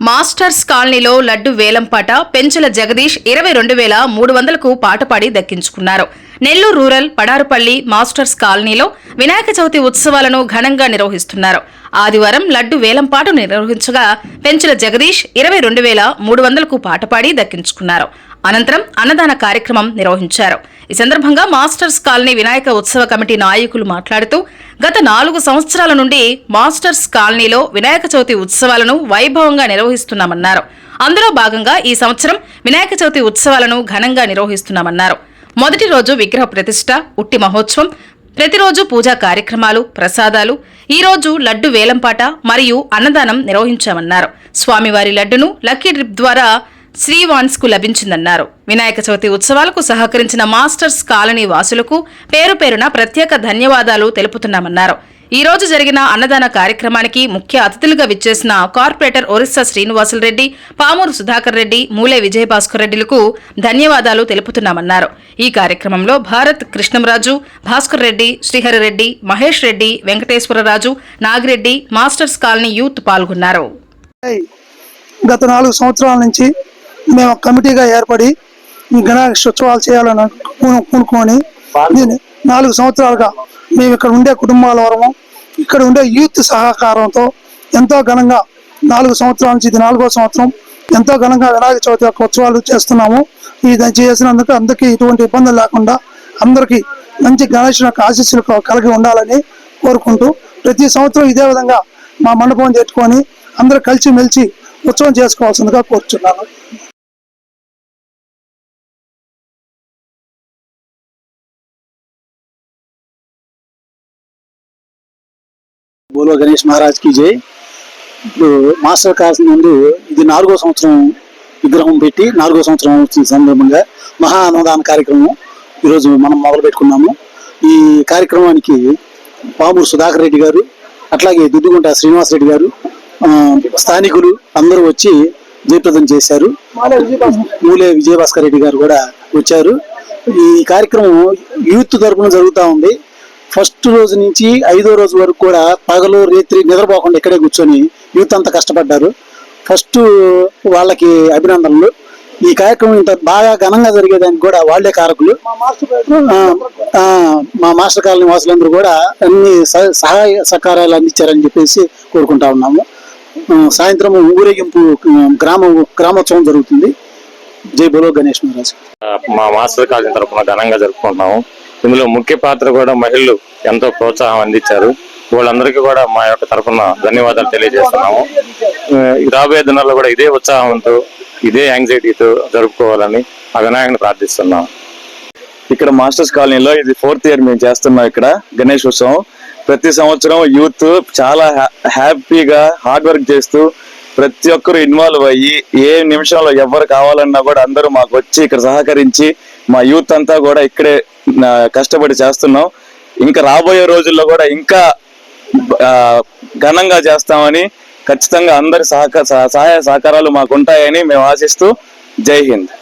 Masters కాలనీలో లడ్డు వేలంపాట పెంచుల జగదీష్ ఇరవై రెండు వేల మూడు వందలకు పాటపాడి దక్కించుకున్నారు. నెల్లూరు రూరల్ పడారుపల్లి మాస్టర్స్ కాలనీలో వినాయక చవితి ఉత్సవాలను ఘనంగా నిర్వహిస్తున్నారు. ఆదివారం లడ్డు వేలంపాటు నిర్వహించగా పెంచుల జగదీష్ ఇరవై రెండు వేల మూడు వందలకు పాటపాడి దక్కించుకున్నారు. అనంతరం అన్నదాన కార్యక్రమం నిర్వహించారు. ఈ సందర్భంగా మాస్టర్స్ కాలనీ వినాయక ఉత్సవ కమిటీ నాయకులు మాట్లాడుతూ గత నాలుగు సంవత్సరాల నుండి మాస్టర్స్ కాలనీలో వినాయక చవితి ఉత్సవాలను వైభవంగా నిర్వహిస్తున్నామన్నారు. అందులో భాగంగా ఈ సంవత్సరం వినాయక చవితి ఉత్సవాలను ఘనంగా నిర్వహిస్తున్నామన్నారు. మొదటి రోజు విగ్రహ ప్రతిష్ట ఉట్టి మహోత్సవం ప్రతిరోజు పూజా కార్యక్రమాలు ప్రసాదాలు ఈ రోజు లడ్డు వేలంపాట మరియు అన్నదానం నిర్వహించామన్నారు. స్వామివారి లడ్డును లక్కీ డ్రిప్ ద్వారా శ్రీవాన్స్కు లభించిందన్నారు. వినాయక చవితి ఉత్సవాలకు సహకరించిన మాస్టర్స్ కాలనీ వాసులకు పేరు పేరున ప్రత్యేక ధన్యవాదాలు తెలుపుతున్నామన్నారు. ఈ రోజు జరిగిన అన్నదాన కార్యక్రమానికి ముఖ్య అతిథులుగా విచ్చేసిన కార్పొరేటర్ ఒరిస్సా శ్రీనివాసులు రెడ్డి పామూరు సుధాకర్ రెడ్డి మూలే విజయభాస్కర్ రెడ్డిలకు ధన్యవాదాలు తెలుపుతున్నామన్నారు. ఈ కార్యక్రమంలో Bharat Krishnamraju Bhaskar Reddy Srihari Reddy Mahesh Reddy Venkateswararaju Nagireddy masters colony youth పాల్గొన్నారు. గత నాలుగు సంవత్సరాల నుంచి మేము కమిటీగా ఏర్పడి ఈ గణేష్ ఉత్సవాలు చేయాలని దీన్ని నాలుగు సంవత్సరాలుగా మేము ఇక్కడ ఉండే కుటుంబాల వరము ఇక్కడ ఉండే యూత్ సహకారంతో ఎంతో ఘనంగా నాలుగు సంవత్సరాల నుంచి ఇది నాలుగో సంవత్సరం ఎంతో ఘనంగా వినాయక చవితి యొక్క ఉత్సవాలు చేస్తున్నాము. ఇది చేసినందుకు అందరికీ ఎటువంటి ఇబ్బందులు లేకుండా అందరికీ మంచి గణేష్ యొక్క ఆశీస్సులు కలిగి ఉండాలని కోరుకుంటూ ప్రతి సంవత్సరం ఇదే విధంగా మా మండపం చేట్టుకొని అందరూ కలిసి మెలిసి ఉత్సవం చేసుకోవాల్సిందిగా కోరుచున్నాను. బోలో గణేష్ మహారాజ్కి జై. ఇప్పుడు మాస్టర్ క్లాస్ నుండి ఇది నాలుగో సంవత్సరం విగ్రహం పెట్టి నాలుగో సంవత్సరం వచ్చిన సందర్భంగా మహా అన్నదాన కార్యక్రమం ఈరోజు మనం మొదలు పెట్టుకున్నాము. ఈ కార్యక్రమానికి పామూరు సుధాకర్ రెడ్డి గారు అట్లాగే దుద్దుగుంట శ్రీనివాస్ రెడ్డి గారు స్థానికులు అందరూ వచ్చి జయప్రదం చేశారు. మూలే విజయభాస్కర్ రెడ్డి గారు కూడా వచ్చారు. ఈ కార్యక్రమం యూత్ తరపున జరుగుతూ ఉంది. ఫస్ట్ రోజు నుంచి ఐదో రోజు వరకు కూడా పగలు రాత్రి నిద్రపోకుండా ఇక్కడే కూర్చొని యూత్ అంతా కష్టపడ్డారు. ఫస్ట్ వాళ్ళకి అభినందనలు. ఈ కార్యక్రమం ఇంత బాగా ఘనంగా జరిగేదానికి కూడా వాళ్ళే కారకులు. మా మాస్టర్ కాలనీ వాసులందరూ కూడా అన్ని సహ- సహాయ సహకారాలు అందించారని చెప్పేసి కోరుకుంటా ఉన్నాము. సాయంత్రం ఊరేగింపు గ్రామ గ్రామోత్సవం జరుగుతుంది. జై బోలో గణేష్ మహారాజ్. మా మాస్టర్ కాలేజీ తరఫున ఘనంగా జరుపుకుంటున్నాము. ఇందులో ముఖ్య పాత్ర కూడా మహిళలు ఎంతో ప్రోత్సాహం అందించారు. వాళ్ళందరికీ కూడా మా యొక్క తరఫున ధన్యవాదాలు తెలియజేస్తున్నాము. రాబోయే దినాల్లో కూడా ఇదే ఉత్సాహంతో ఇదే యాంగ్జైటీతో జరుపుకోవాలని ఆ వినాయకుని ప్రార్థిస్తున్నాం. ఇక్కడ మాస్టర్స్ కాలనీలో ఇది ఫోర్త్ ఇయర్ మేము చేస్తున్నాం ఇక్కడ గణేష్ ఉత్సవం. ప్రతి సంవత్సరం యూత్ చాలా హ్యా- హ్యాపీగా హార్డ్ వర్క్ చేస్తూ ప్రతి ఒక్కరు ఇన్వాల్వ్ అయ్యి ఏ నిమిషంలో ఎవరు కావాలన్నా కూడా అందరూ మాకు వచ్చి ఇక్కడ సహకరించి మా యూత్ అంతా కూడా ఇక్కడే కష్టపడి చేస్తున్నాం. ఇంకా రాబోయే రోజుల్లో కూడా ఇంకా ఘనంగా చేస్తామని ఖచ్చితంగా అందరి సహక సహాయ సహకారాలు మాకు ఉంటాయని మేము ఆశిస్తూ జై హింద్.